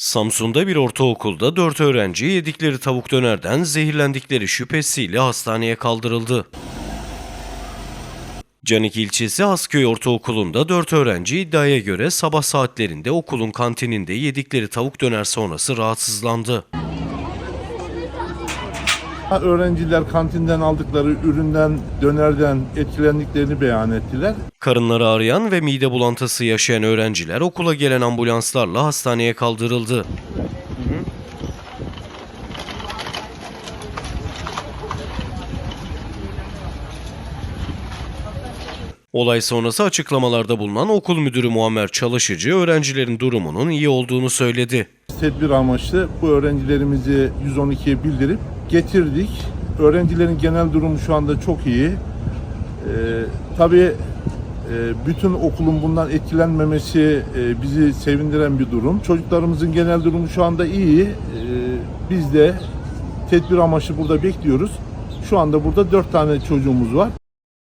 Samsun'da bir ortaokulda 4 öğrenci yedikleri tavuk dönerden zehirlendikleri şüphesiyle hastaneye kaldırıldı. Canik ilçesi Asköy Ortaokulu'nda 4 öğrenci iddiaya göre sabah saatlerinde okulun kantininde yedikleri tavuk döner sonrası rahatsızlandı. Öğrenciler kantinden aldıkları üründen, dönerden etkilendiklerini beyan ettiler. Karınları ağrıyan ve mide bulantısı yaşayan öğrenciler okula gelen ambulanslarla hastaneye kaldırıldı. Olay sonrası açıklamalarda bulunan okul müdürü Muammer Çalışıcı öğrencilerin durumunun iyi olduğunu söyledi. Tedbir amaçlı bu öğrencilerimizi 112'ye bildirip getirdik. Öğrencilerin genel durumu şu anda çok iyi. Ee, tabii e, bütün okulun bundan etkilenmemesi e, bizi sevindiren bir durum. Çocuklarımızın genel durumu şu anda iyi. Ee, biz de tedbir amaçlı burada bekliyoruz. Şu anda burada dört tane çocuğumuz var.